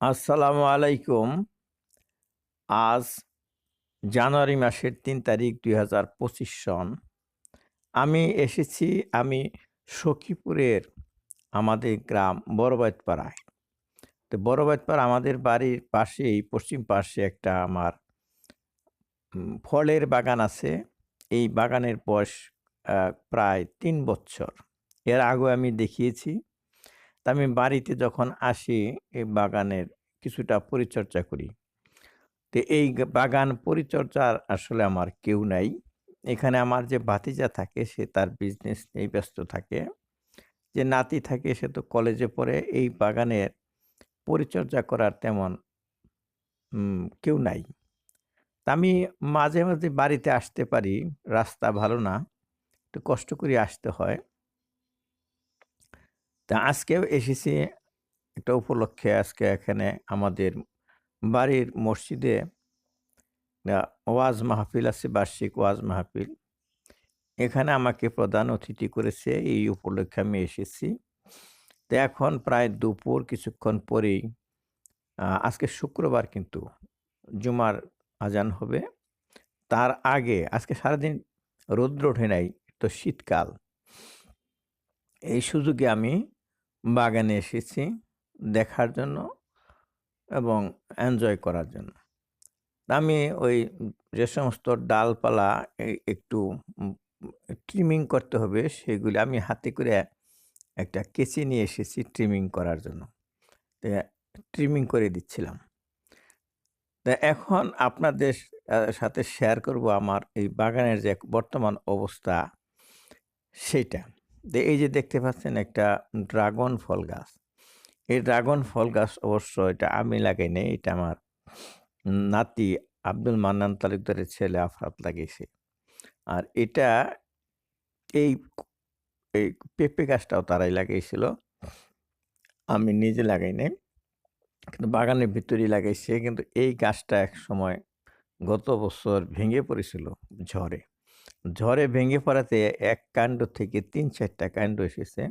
আসসালামু আলাইকুম। আজ জানুয়ারি মাসের তিন তারিখ ২০২৫ সন। আমি এসেছি, আমি সখীপুরের আমাদের গ্রাম বড়বাইতপাড়ায়। তো বড়বাইতপাড়া আমাদের বাড়ির পাশেই, পশ্চিম পাশে একটা আমার ফলের বাগান আছে। এই বাগানের বয়স প্রায় তিন বৎসর। এর আগে আমি দেখিয়েছি। তো আমি বাড়িতে যখন আসি এই বাগানের কিছুটা পরিচর্যা করি। তো এই বাগান পরিচর্যার আসলে আমার কেউ নাই। এখানে আমার যে ভাতিজা থাকে সে তার বিজনেস নিয়ে ব্যস্ত থাকে। যে নাতি থাকে সে তো কলেজে পড়ে। এই বাগানের পরিচর্যা করার তেমন কেউ নাই। আমি মাঝে, মাঝে বাড়িতে আসতে পারি। রাস্তা ভালো না। একটু কষ্ট করে আসতে হয়। তা আজকেও এসেছি একটা উপলক্ষে আজকে এখানে আমাদের বাড়ির মসজিদে ওয়াজ মাহফিল আছে, বার্ষিক ওয়াজ মাহফিল। এখানে আমাকে প্রধান অতিথি করেছে। এই উপলক্ষে আমি এসেছি। তো এখন প্রায় দুপুর কিছুক্ষণ পরেই আজকে শুক্রবার কিন্তু জুমার আজান হবে। তার আগে আজকে সারাদিন রৌদ্র ওঠে নাই। তো শীতকাল। এই সুযোগে আমি বাগানে এসেছি দেখার জন্য এবং এনজয় করার জন্য। আমি ওই যে সমস্ত ডালপালা একটু ট্রিমিং করতে হবে সেগুলি আমি হাতে করে একটা কেচি নিয়ে এসেছি ট্রিমিং করার জন্য। ট্রিমিং করে দিচ্ছিলাম। তা এখন আপনাদের সাথে শেয়ার করব আমার এই বাগানের যে বর্তমান অবস্থা সেইটা। এই যে দেখতে পাচ্ছেন একটা ড্রাগন ফল গাছ। এই ড্রাগন ফল গাছ অবশ্য এটা আমি লাগাই নাই। এটা আমার নাতি আব্দুল মান্নান তালুকদারের ছেলে আফরাত লাগিয়েছে। আর এটা এই এই পেঁপে গাছটাও তারাই লাগিয়েছিল। আমি নিজে লাগাই নাই। কিন্তু বাগানের ভিতরেই লাগাইছে। কিন্তু এই গাছটা এক সময় গত বছর ভেঙে পড়েছিল ঝড়ে। ঝড়ে ভেঙে পড়াতে এক কাণ্ড থেকে তিন চারটা কাণ্ড এসেছে।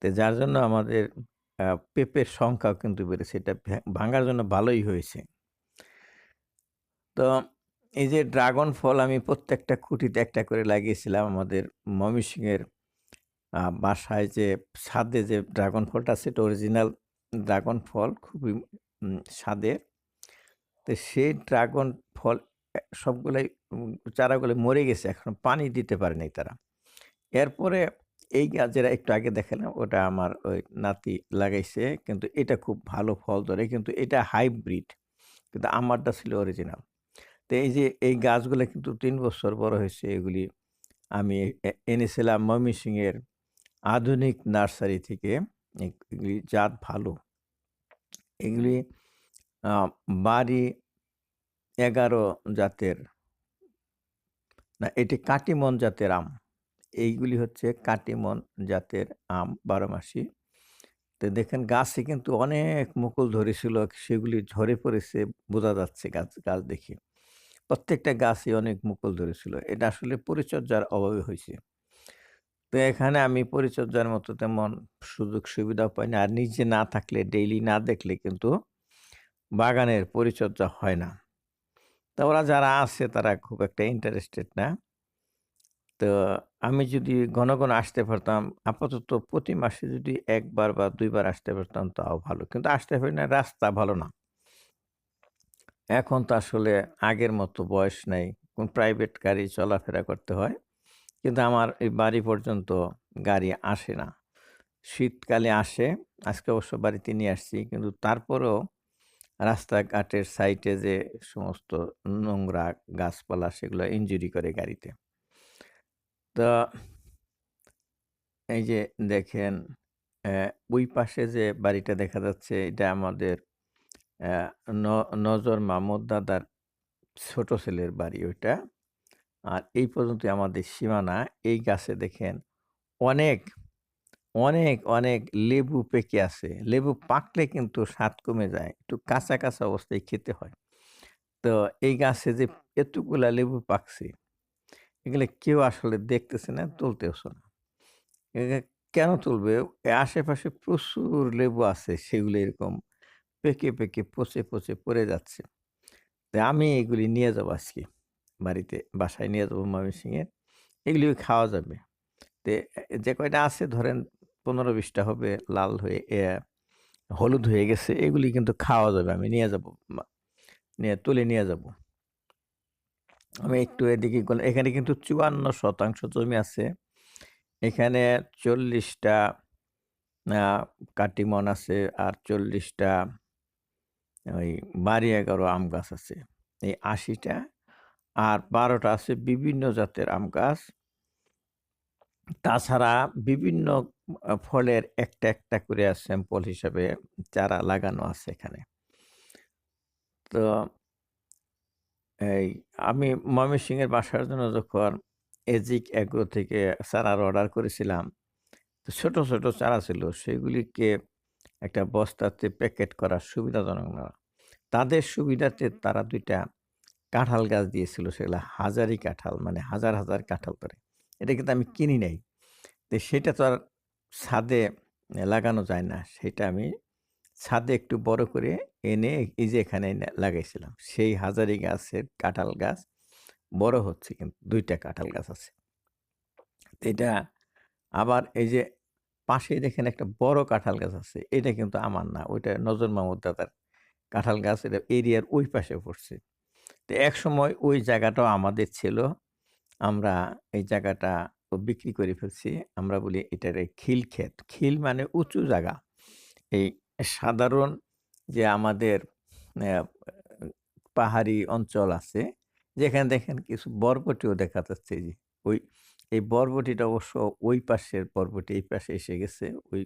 তো যার জন্য আমাদের পেঁপের সংখ্যাও কিন্তু বেড়েছে। এটা ভাঙার জন্য ভালোই হয়েছে। তো এই যে ড্রাগন ফল আমি প্রত্যেকটা খুঁটিতে একটা করে লাগিয়েছিলাম আমাদের ময়মনসিংহের, আ, বাসায় যে ছাদে যে ড্রাগন ফলটা আছে, এটা অরিজিনাল ড্রাগন ফল, খুবই স্বাদের। তো সেই ড্রাগন ফল সবগুলাই চারাগুলো মরে গেছে। এখন পানি দিতে পারে নাই তারা। এরপরে এই গাছ যেটা একটু আগে দেখালাম, ওটা আমার ওই নাতি লাগাইছে। কিন্তু এটা খুব ভালো ফল ধরে। কিন্তু এটা হাইব্রিড। কিন্তু আমারটা ছিল অরিজিনাল। তো এই যে, এই গাছগুলো কিন্তু তিন বছর বড় হয়েছে, এগুলি আমি এনেছিলাম ময়মনসিংহের আধুনিক নার্সারি থেকে। এগুলি জাত ভালো। এগুলি বাড়ি ১১ জাতের না, এটি কাটিমন জাতের আম। এইগুলি হচ্ছে কাটিমন জাতের আম ১২ মাসি। তো দেখেন গাছে কিন্তু অনেক মুকুল ধরেছিল। সেগুলি ঝরে পড়েছে, বোঝা যাচ্ছে গাছ গাছ দেখে। প্রত্যেকটা গাছই অনেক মুকুল ধরেছিল। এটা আসলে পরিচর্যার অভাবে হয়েছে তো এখানে আমি পরিচর্যার মতো তেমন সুযোগ সুবিধাও পাই না। আর নিজে না থাকলে ডেইলি না দেখলে কিন্তু বাগানের পরিচর্যা হয় না। তো ওরা যারা আছে তারা খুব একটা ইন্টারেস্টেড না। তো আমি যদি ঘন, ঘন আসতে পারতাম আপাতত প্রতি মাসে যদি একবার বা দুইবার আসতে পারতাম তাও ভালো। কিন্তু আসতে পারি না রাস্তা ভালো না। এখন তো আসলে আগের মতো বয়স নেই কোন প্রাইভেট গাড়ি চলাফেরা করতে হয়। কিন্তু আমার এই বাড়ি পর্যন্ত গাড়ি আসে না। শীতকালে আসে। আজকে অবশ্য বাড়িতে নিয়ে আসছি। কিন্তু তারপরেও রাস্তাঘাটের সাইটে যে সমস্ত নোংরা গাছপালা সেগুলো ইনজুরি করে গাড়িতে। তো এই যে দেখেন ওই পাশে যে বাড়িটা দেখা যাচ্ছে এটা আমাদের নজর মাহমুদ দাদার ছোট ছেলের বাড়ি ওইটা। আর এই পর্যন্তই আমাদের সীমানা। এই গাছে দেখেন অনেক, অনেক, অনেক লেবু পেকে আছে। লেবু পাকলে কিন্তু স্বাদ কমে যায়। একটু কাঁচা, কাঁচা অবস্থায় খেতে হয়। তো এই গাছে যে এতগুলা লেবু পাকছে, এগুলো কেউ আসলে দেখতেছে না, তুলতেওছে না। কেন তুলবে? আশেপাশে প্রচুর লেবু আছে সেগুলো এরকম পেকে, পেকে পচে, পচে পড়ে যাচ্ছে। তো আমি এগুলি নিয়ে যাব আজকে বাড়িতে, বাসায় নিয়ে যাব ময়মনসিংহে। এগুলিও খাওয়া যাবে। তে যে কয়টা আছে ধরেন ১৫-২০ টা হবে, লাল হয়ে হলুদ হয়ে গেছে। এগুলি কিন্তু খাওয়া যাবে। আমি নিয়ে যাব নিয়ে, তুলে নিয়ে যাব। আমি একটু এদিকে এখানে কিন্তু ৫৪% জমি আছে। এখানে ৪০ টা কাটিমন আছে আর চল্লিশটা, ওই বাড়ি ১১ আম গাছ আছে। এই আশিটা, আর বারোটা আছে বিভিন্ন জাতের আম গাছ। তাছাড়া বিভিন্ন ফলের একটা, একটা করে স্যাম্পল হিসাবে চারা লাগানো আছে এখানে। তো এই আমি ময়মনসিংহের বাসার জন্য যখন এজিক অ্যাগ্রো থেকে চারার অর্ডার করেছিলাম, তো ছোট, ছোট চারা ছিল সেগুলিকে একটা বস্তাতে প্যাকেট করা সুবিধাজনক না। তাদের সুবিধাতে তারা দুইটা কাঁঠাল গাছ দিয়েছিল সেগুলো হাজারি কাঁঠাল মানে হাজার, হাজার কাঁঠাল ধরে। এটা কিন্তু আমি কিনি নাই। তো সেটা তো আর ছাদে লাগানো যায় না। সেটা আমি ছাদে একটু বড় করে এনে এই যে এখানে লাগাইছিলাম। সেই হাজারি গাছের কাঁঠাল গাছ বড় হচ্ছে কিন্তু, দুইটা কাঁঠাল গাছ আছে। এটা আবার এই যে পাশেই দেখেন একটা বড় কাঁঠাল গাছ আছে। এটা কিন্তু আমার না। ওইটা নজর মাহমুদ দাদার কাঁঠাল গাছ। এটা এরিয়ার ওই পাশে পড়ছে। তো এক সময় ওই জায়গাটাও আমাদের ছিল। আমরা এই জায়গাটা বিক্রি করে ফেলছি। আমরা বলি এটারে খিল ক্ষেত। খিল মানে উঁচু জায়গা। এই সাধারণ যে আমাদের পাহাড়ি অঞ্চল আছে, যেখানে দেখেন কিছু বরবটিও দেখা যাচ্ছে যে। ওই এই বরবটিটা অবশ্য ওই পাশের বরবটি এই পাশে এসে গেছে। ওই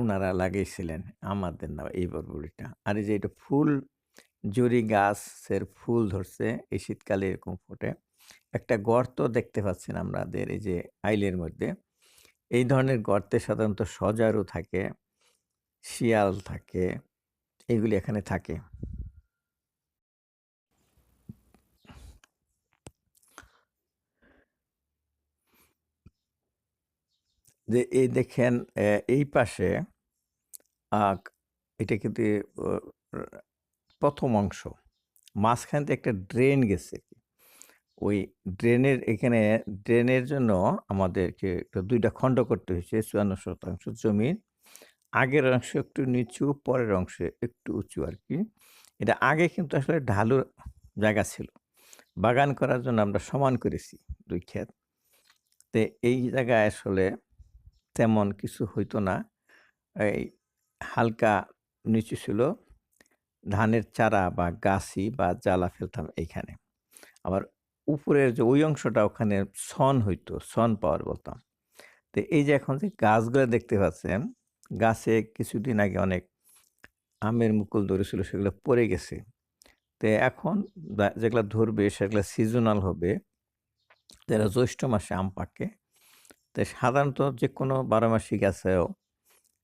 উনারা লাগিয়েছিলেন। আমাদের না এই বরবটিটা। আর এই যে এটা ফুল জুঁড়ি গাছের ফুল ধরছে। এই শীতকালে এরকম ফোটে। একটা গর্ত দেখতে পাচ্ছেন আমাদের এই যে আইলের মধ্যে। এই ধরনের গর্তে সাধারণত সজারু থাকে, শিয়াল থাকে। এগুলি এখানে থাকে। যে এই দেখেন এই পাশে এটা কিন্তু প্রথম অংশ। মাঝখান একটা ড্রেন গেছে। ওই ড্রেনের এখানে ড্রেনের জন্য আমাদেরকে ২ টা খন্ড করতে হয়েছে ৫৪% জমির। আগের অংশ একটু নিচু, পরের অংশে একটু উঁচু আর কি এটা আগে কিন্তু আসলে ঢালু জায়গা ছিল। বাগান করার জন্য আমরা সমান করেছি দুই ক্ষেত। তো এই জায়গায় আসলে তেমন কিছু হইতো না। এই হালকা নিচু ছিল। ধানের চারা বা গাছি বা জ্বালা ফেলতাম এইখানে। আবার উপরের যে ওই অংশটা ওখানে ছন হইতো। ছন পাওয়ার বলতাম। তো এই যে এখন যে গাছগুলো দেখতে পাচ্ছেন, গাছে কিছুদিন আগে অনেক আমের মুকুল ধরেছিল সেগুলো পড়ে গেছে। তো এখন যেগুলা ধরবে সেগুলো সিজনাল হবে। এরা জ্যৈষ্ঠ মাসে আম পাকে। তো সাধারণত যেকোনো ১২ মাসি গাছেও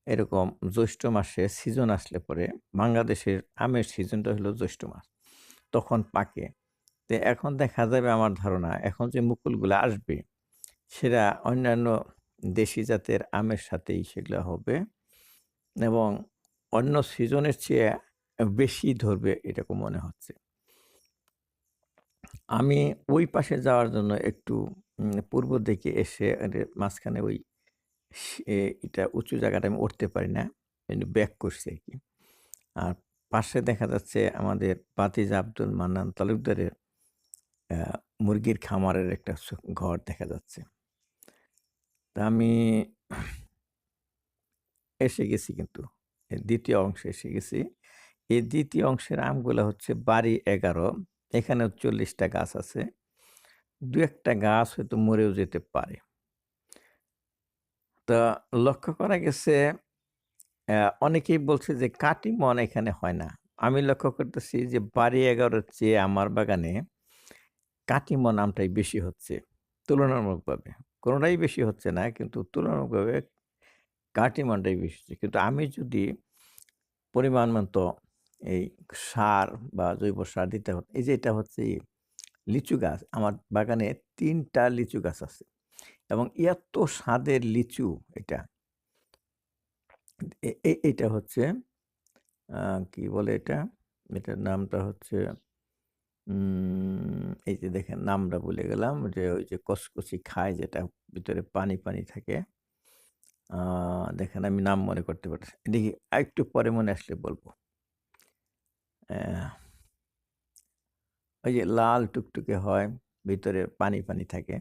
এরকম জ্যৈষ্ঠ মাসে সিজন আসলে পরে বাংলাদেশের আমের সিজনটা হলো জ্যৈষ্ঠ মাস। তখন পাকে। তো এখন দেখা যাবে আমার ধারণা এখন যে মুকুলগুলো আসবে, সেটা অন্যান্য দেশি জাতের আমের সাথেই সেগুলো হবে। এবং অন্য সিজনের চেয়ে বেশি ধরবে এরকম মনে হচ্ছে। আমি ওই পাশে যাওয়ার জন্য একটু পূর্ব দিকে এসে মাঝখানে ওই এটা উঁচু জায়গাটা আমি উঠতে পারি না। একটু ব্যাক করছি আরকি। আর পাশে দেখা যাচ্ছে আমাদের বাতিজা আব্দুল মান্নান তালুকদারের মুরগির খামারের একটা ঘর দেখা যাচ্ছে। তা আমি এসে গেছি কিন্তু। দ্বিতীয় ২য় অংশে এসে গেছি। এই দ্বিতীয় অংশের আমগুলা হচ্ছে বাড়ি ১১ এখানেও চল্লিশটা গাছ আছে। দু একটা গাছ হয়তো মরেও যেতে পারে। তা লক্ষ্য করা গেছে অনেকেই বলছে যে কাটিমন এখানে হয় না। আমি লক্ষ্য করতেছি যে বাড়ি ১১ র চেয়ে আমার বাগানে কাটিমন আমটাই বেশি হচ্ছে, তুলনামূলকভাবে। কোনোটাই বেশি হচ্ছে না, কিন্তু তুলনামূলকভাবে কাটিমনটাই বেশি হচ্ছে। কিন্তু আমি যদি পরিমাণ মতো এই সার বা জৈব সার দিতে হতো, এই যে এটা হচ্ছে লিচু গাছ। আমার বাগানে তিনটা লিচু গাছ আছে। এবং এত স্বাদের লিচু এটা। এটা হচ্ছে কি বলে এটা? এটার নামটা হচ্ছে এই যে দেখেন নামটা ভুলে গেলাম যে ওই যে কচকচি খায় যেটা ভিতরে পানি, পানি থাকে। দেখেন আমি নাম মনে করতে পারতেছি দেখি আরেকটু পরে মনে আসলে বলব ওই যে লাল টুকটুকে হয়, ভিতরে পানি, পানি থাকে।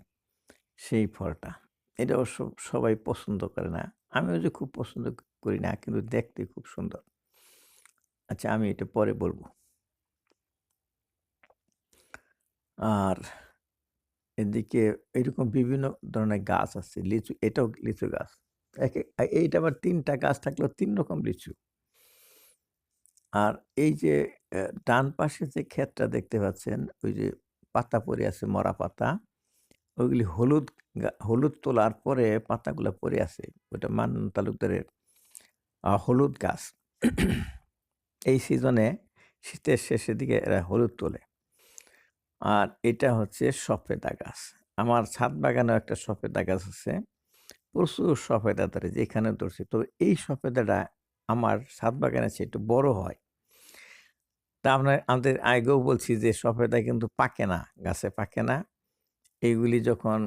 সেই ফলটা। এটা অবশ্য সবাই পছন্দ করে না। আমিও যে খুব পছন্দ করি না কিন্তু দেখতে খুব সুন্দর। আচ্ছা আমি এটা পরে বলব। আর এদিকে এরকম বিভিন্ন ধরনের গাছ আছে। লিচু এটাও লিচু গাছ। একে এইটা আবার তিনটা গাছ থাকলেও তিন রকম লিচু। আর এই যে ডান পাশে যে ক্ষেতটা দেখতে পাচ্ছেন, ওই যে পাতা পড়ে আছে মরা পাতা। ওইগুলি হলুদ হলুদ তোলার পরে পাতাগুলা পড়ে আছে। ওটা মান তালুকদারের হলুদ গাছ। এই সিজনে শীতের শেষের দিকে এরা হলুদ তোলে। আর এটা হচ্ছে সফেদা গাছ। আমার ছাদ বাগানেও একটা সফেদা গাছ আছে। প্রচুর সফেদা ধরে যেখানে ধরছে। তো এই সফেদাটা আমার ছাদ বাগানের চেয়ে একটু বড় হয়। তা আমরা আমাদের আগেও বলছি যে সফেদা কিন্তু পাকে না, গাছে পাকে না। এগুলি যখন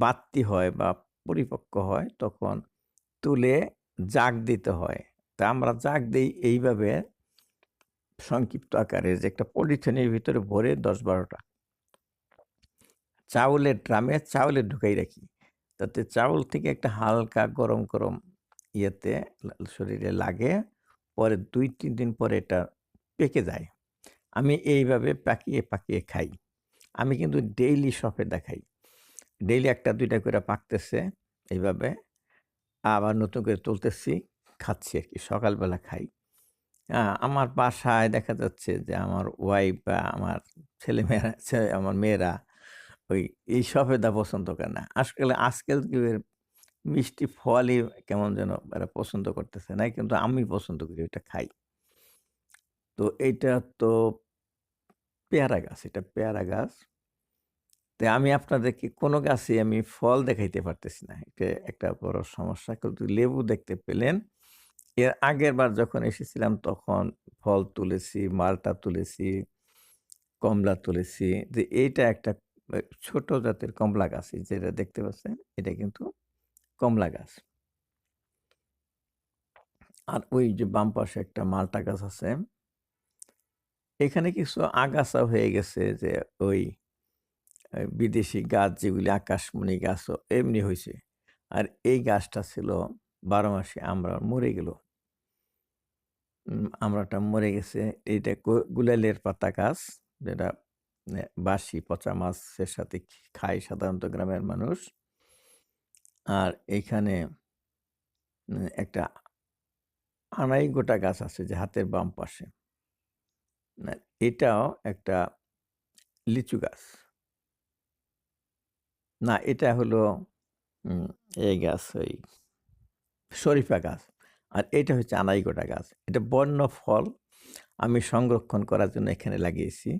বাড়তি হয় বা পরিপক্ক হয় তখন তুলে জাগ দিতে হয়। তা আমরা জাগ দিই এইভাবে সংক্ষিপ্ত আকারে যে একটা পলিথিনের ভিতরে ভরে দশ বারোটা চাউলের ড্রামে চাউলে ঢুকাই রাখি। তাতে চাউল থেকে একটা হালকা গরম, গরম ইয়েতে শরীরে লাগে। পরে ২-৩ দিন পরে এটা পেকে যায়। আমি এইভাবে পাকিয়ে, পাকিয়ে খাই। আমি কিন্তু ডেইলি সফেদা দেখাই ডেইলি একটা দুইটা করে পাকতেছে এইভাবে। আবার নতুন করে তুলতেছি, খাচ্ছি আর কি সকালবেলা খাই। আমার বাসায় দেখা যাচ্ছে যে, আমার ওয়াইফ বা আমার ছেলেমেয়েরা, ছে, আমার মেয়েরা ওই এই সফেদা পছন্দ করে না। আসলে আজকাল যুগের মিষ্টি ফলই কেমন যেন এরা পছন্দ করতেছে না। কিন্তু আমি পছন্দ করি, ওইটা খাই। তো এইটা তো পেয়ারা গাছ। এটা পেয়ারা গাছ। তো আমি আপনাদেরকে কোনো গাছেই আমি ফল দেখাইতে পারতেছি না। এটা একটা বড় সমস্যা। কিন্তু লেবু দেখতে পেলেন। এর আগেরবার যখন এসেছিলাম তখন ফল তুলেছি, মালটা তুলেছি, কমলা তুলেছি। যে এইটা একটা ছোট জাতের কমলা গাছ। যেটা দেখতে পাচ্ছেন এটা কিন্তু কমলা গাছ। আর ওই যে বাম পাশে একটা মালটা গাছ আছে। এখানে কিছু আগাছা হয়ে গেছে যে ওই বিদেশি গাছ যেগুলি আকাশমণি গাছও এমনি হয়েছে আর এই গাছটা ছিল ১২ মাসে আমরা মরে গেল। উম আমড়াটা মরে গেছে। এইটা গুলালের পাতা গাছ। যেটা বাসি পচা মাছের সাথে খায় সাধারণত গ্রামের মানুষ। আর এইখানে একটা একটা আনাইগোটা গাছ আছে যে হাতের বাম পাশে। এটাও একটা লিচু গাছ। না, এটা হলো এই গাছ, ওই শরীফা গাছ। আর এটা হচ্ছে আনাইগোটা গাছ। এটা বন্য ফল। আমি সংরক্ষণ করার জন্য এখানে লাগিয়েছি।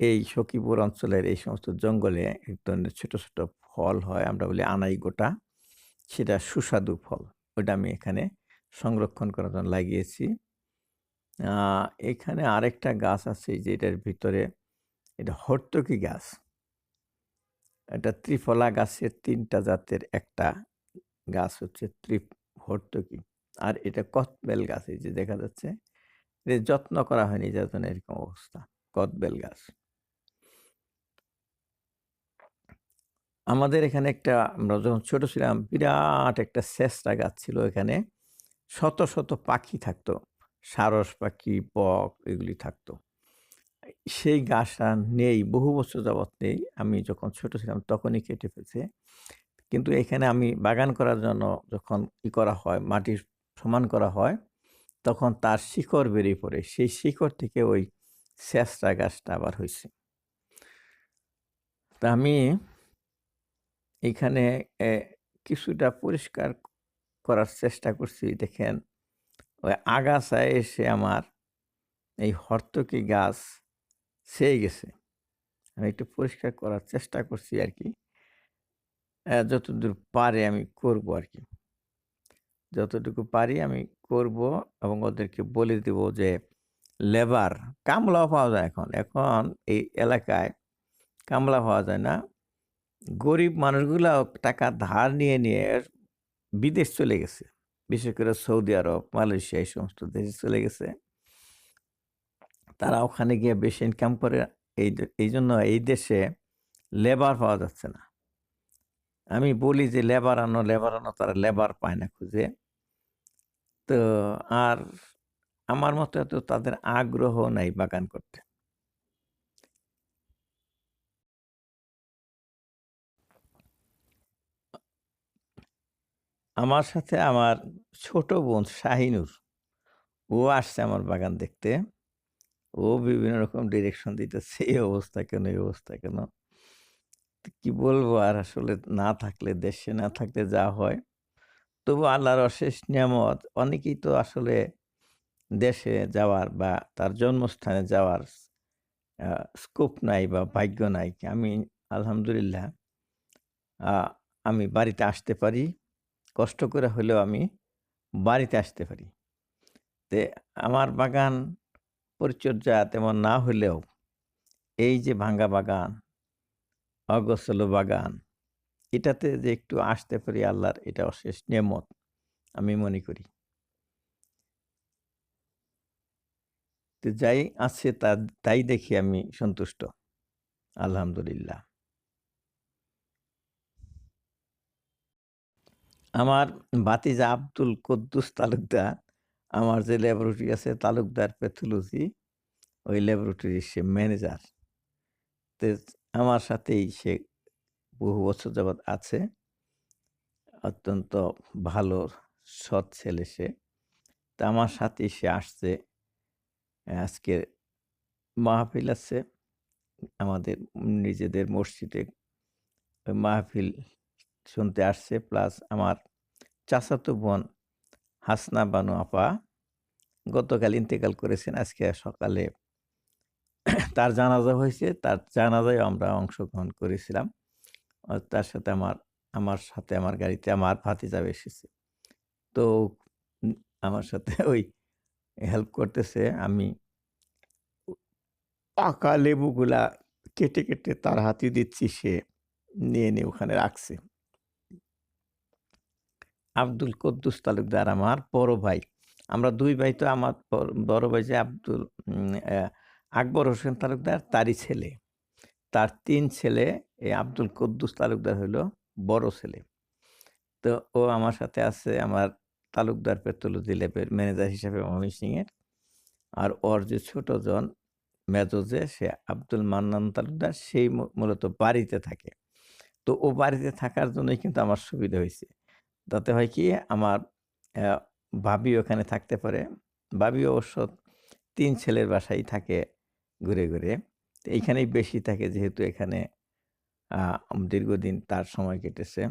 এই সখীপুর অঞ্চলের এই সমস্ত জঙ্গলে এক ধরনের ছোটো ছোটো ফল হয়। আমরা বলি আনাইগোটা। সেটা সুস্বাদু ফল। ওইটা আমি এখানে সংরক্ষণ করার জন্য লাগিয়েছি। এখানে আরেকটা গাছ আছে যে এটার ভিতরে, এটা হর্তকি গাছ। এটা ত্রিফলা গাছের তিনটা জাতের একটা গাছ হচ্ছে ত্রিপ হর্তকি। আর এটা কদবেল গাছ এই যে দেখা যাচ্ছে। এর যত্ন করা হয়নি জন্য এরকম অবস্থা। কদবেল গাছ। আমাদের এখানে একটা আমরা যখন ছোট ছিলাম বিরাট একটা শেষড়া গাছ ছিল এখানে। শত, শত পাখি থাকতো। সারস পাখি, বক এগুলি থাকতো। সেই গাছটা নেই, বহু বছর যাবৎ নেই। আমি যখন ছোট ছিলাম তখনই কেটে ফেলছে। কিন্তু এখানে আমি বাগান করার জন্য যখন ই করা হয়, মাটি সমান করা হয়, তখন তার শিকড় বেরিয়ে পড়ে। সেই শিকড় থেকে ওই শেষড়া গাছটা আবার হইছে। তা আমি এখানে কিছুটা পরিষ্কার করার চেষ্টা করছি। দেখেন ওই আগাছায় এসে আমার এই হর্তকি গাছ ছেয়ে গেছে। আমি একটু পরিষ্কার করার চেষ্টা করছি আরকি। অ্যা যতদূর পারে আমি করব আরকি। যতটুকু পারি আমি করব এবং ওদেরকে বলে দেব যে লেবার কামলাও পাওয়া যায় এখন। এখন এই এলাকায় কামলা পাওয়া যায় না। গরিব মানুষগুলাও টাকা ধার নিয়ে, নিয়ে বিদেশ চলে গেছে। বিশেষ করে সৌদি আরব, মালয়েশিয়া এই সমস্ত দেশে চলে গেছে। তারা ওখানে গিয়ে বেশি ইনকাম করে। এই এই জন্য এই দেশে লেবার পাওয়া যাচ্ছে না। আমি বলি যে লেবার আনো, লেবার আনো তারা লেবার পায় না খুঁজে। তো আর আমার মতো এত তাদের আগ্রহ নাই বাগান করতে। আমার সাথে আমার ছোট বোন শাহিনুর, ও আসছে আমার বাগান দেখতে। ও বিভিন্ন রকম ডিরেকশন দিতেছে, এই অবস্থা কেন, এই অবস্থা কেন? কি বলব আর আসলে না থাকলে দেশে না থাকলে যা হয়। তবু আল্লাহর অশেষ নিয়ামত অনেকেই তো আসলে দেশে যাওয়ার বা তার জন্মস্থানে যাওয়ার স্কোপ নাই বা ভাগ্য নাই। আমি আলহামদুলিল্লাহ আমি বাড়িতে আসতে পারি। কষ্ট করে হলেও আমি বাড়িতে আসতে পারি। তে আমার বাগান পরিচর্যা তেমন না হলেও এই যে ভাঙ্গা বাগান, অগোছালো বাগান, এটাতে যে একটু আসতে পারি আল্লাহর এটা অশেষ নিয়ামত আমি মনে করি। তো যাই আছে তা তাই দেখি আমি সন্তুষ্ট। আলহামদুলিল্লাহ। আমার ভাতিজা আব্দুল কুদ্দুস তালুকদার, আমার যে ল্যাবরেটরি আছে তালুকদার প্যাথোলজি, ওই ল্যাবরেটরির সে ম্যানেজার। তো আমার সাথেই সে বহু বছর আছে। অত্যন্ত ভালো, সৎ ছেলে সে। তা আমার সাথে সে আসছে। আজকে মাহফিল আছে। আমাদের নিজেদের মসজিদে মাহফিল শুনতে আসছে। প্লাস আমার চাচাতো বোন হাসনা বানু আপা গতকাল ইন্তেকাল করেছেন। আজকে সকালে তার জানাজা হয়েছে। তার জানাজায় আমরা অংশগ্রহণ করেছিলাম। তার সাথে আমার আমার সাথে আমার গাড়িতে আমার ভাতিজাও এসেছে। তো আমার সাথে ওই হেল্প করতেছে। আমি পাকা লেবুগুলা কেটে, কেটে তার হাতে দিচ্ছি সে নিয়ে, নিয়ে ওখানে রাখছে। আব্দুল কুদ্দুস তালুকদার আমার বড় ভাই। আমরা দুই ভাই তো আমার বড় ভাই যে আব্দুল আকবর হোসেন তালুকদার তারই ছেলে। তার তিন ছেলে এই আব্দুল কুদ্দুস তালুকদার হইল বড় ছেলে। তো ও আমার সাথে আছে আমার তালুকদার প্যাথোলজি ল্যাবের ম্যানেজার হিসেবে ময়মনসিংহের। আর ওর যে ছোট জন মেজো যে সে আব্দুল মান্নান তালুকদার সেই মূলত বাড়িতে থাকে। তো ও বাড়িতে থাকার জন্যই কিন্তু আমার সুবিধা হয়েছে তাতে হয় কি আমার ভাবি ওখানে থাকতে পারে। ভাবি অবশ্য তিন ছেলের বাসায় থাকে ঘুরে, ঘুরে। এইখানেই বেশি থাকে যেহেতু এখানে দীর্ঘদিন তার সময় কেটেছে।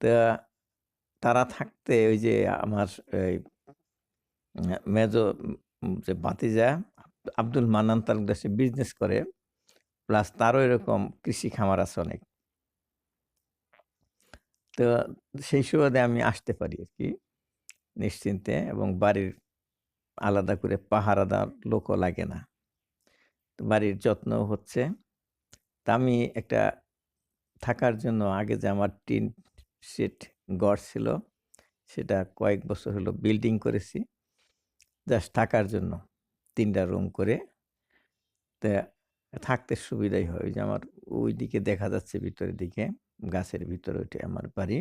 তা তারা থাকতে ওই যে আমার এই মেজো যে বাতিজা আব্দুল মান্নান তালুকদার, সে বিজনেস করে। প্লাস তারও এরকম কৃষি খামার আছে অনেক। তো সেই সুবাদে আমি আসতে পারি আর কি, নিশ্চিন্তে এবং বাড়ির আলাদা করে পাহারাদার লোকও লাগে না। বাড়ির যত্নও হচ্ছে। তা আমি একটা থাকার জন্য আগে যে আমার টিন শেড ঘর ছিল, সেটা কয়েক বছর হলো বিল্ডিং করেছি। জাস্ট থাকার জন্য ৩ টা রুম করে। তা থাকতে সুবিধাই হয়। যে আমার ওই দিকে দেখা যাচ্ছে ভিতরের দিকে, গাছের ভিতরে ওইটাই আমার বাড়ি।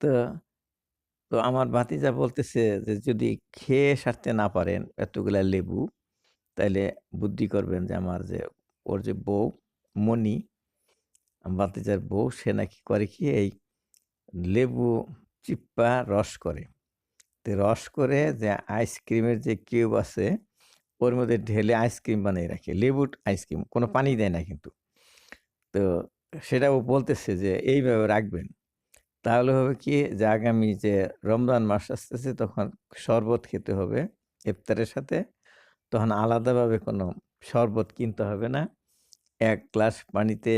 তো, তো আমার ভাতিজা বলতেছে যে যদি খেয়ে সারতে না পারেন এতগুলা লেবু, তাইলে বুদ্ধি করবেন যে আমার যে ওর যে বউ মনি, ভাতিজার বউ সে নাকি করে কি এই লেবু চিপ্পা রস করে। তো রস করে যে আইসক্রিমের যে কিউব আছে, ওর মধ্যে ঢেলে আইসক্রিম বানিয়ে রাখে। লেবুর আইসক্রিম। কোনো পানি দেয় না কিন্তু। তো সেটা ও বলতেছে যে এইভাবে রাখবেন। তাহলে হবে কি যে আগামী যে রমজান মাস আসতেছে তখন শরবত খেতে হবে ইফতারের সাথে। তখন আলাদাভাবে কোনো শরবত কিনতে হবে না। এক গ্লাস পানিতে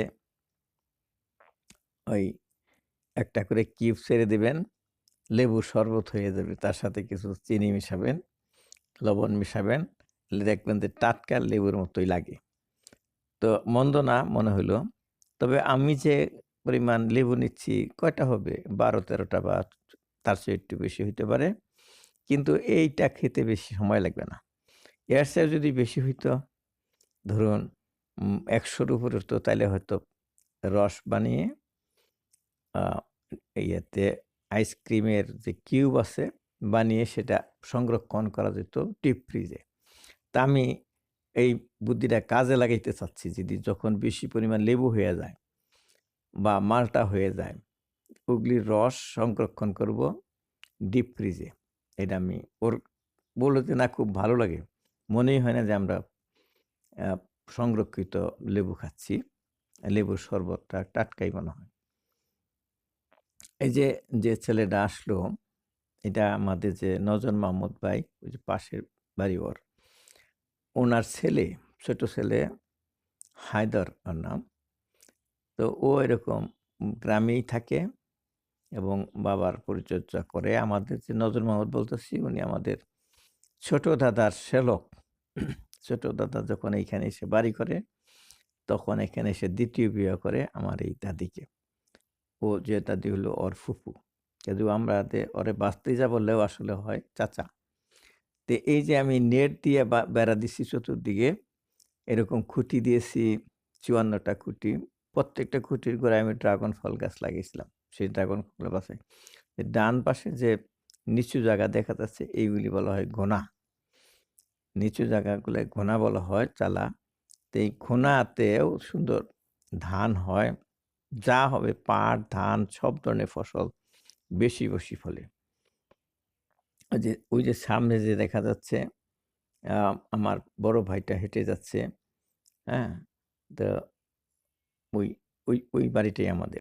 ওই একটা করে কিউব ছেড়ে দেবেন লেবুর শরবত হয়ে যাবে। তার সাথে কিছু চিনি মিশাবেন, লবণ মিশাবেন। দেখবেন যে টাটকা লেবুর মতোই লাগে। তো মন্দ না মনে হইল। তবে আমি যে পরিমাণ লেবু নিচ্ছি কয়টা হবে? বারো তেরোটা বা তার চেয়ে একটু বেশি হইতে পারে। কিন্তু এইটা খেতে বেশি সময় লাগবে না। এর চেয়েও যদি বেশি হইতো, ধরুন একশোর ১০০ র উপরে হতো তাহলে হয়তো রস বানিয়ে ইয়েতে আইসক্রিমের যে কিউব আছে বানিয়ে সেটা সংরক্ষণ করা যেত ডিপ ফ্রিজে। তা আমি এই বুদ্ধিটা কাজে লাগাইতে চাচ্ছি যদি যখন বেশি পরিমাণ লেবু হয়ে যায় বা মাল্টা হয়ে যায়, ওগুলির রস সংরক্ষণ করব ডিপ ফ্রিজে। এটা আমি ওর বলতে "না খুব ভালো লাগে।" মনেই হয় না যে আমরা সংরক্ষিত লেবু খাচ্ছি। লেবুর শরবতটা টাটকাই মনে হয়। এই যে, যে ছেলেটা আসলো, এটা আমাদের যে নজন মাহমুদ ভাই, ওই যে পাশের বাড়ি ওর। ওনার ছেলে, ছোট ছেলে হায়দার ওর নাম। তো ও এরকম গ্রামেই থাকে এবং বাবার পরিচর্যা করে। আমাদের যে নজর মাহমুদ বলতেছি উনি আমাদের ছোট দাদার শ্যালক। ছোট দাদা যখন এইখানে এসে বাড়ি করে, তখন এখানে এসে দ্বিতীয় বিয়ে করে আমার এই দাদিকে। ও যে দাদি হলো ওর ফুফু। যদিও আমরা ওরে বাস্তিজা বললেও আসলে হয় চাচা। তো এই যে আমি নেট দিয়ে বেড়া দিছি চতুর্দিকে, এরকম খুঁটি দিয়েছি চুয়ান্নটা খুঁটি। প্রত্যেকটা খুঁটির গোড়ায় আমি ড্রাগন ফল গাছ লাগিয়েছিলাম। সেই ড্রাগন ফল গাছে ডান পাশে যে নিচু জায়গা দেখা যাচ্ছে এইগুলি বলা হয় ঘোনা। নিচু জায়গাগুলোয় ঘোনা বলা হয় চালা। তো এই ঘোনাতেও সুন্দর ধান হয়। যা হবে পাট, ধান সব ধরনের ফসল বেশি, বেশি ফলে। যে, ওই যে সামনে যে দেখা যাচ্ছে আমার বড় ভাইটা হেঁটে যাচ্ছে। হ্যাঁ? তো ওই, ওই, ওই বাড়িটাই আমাদের।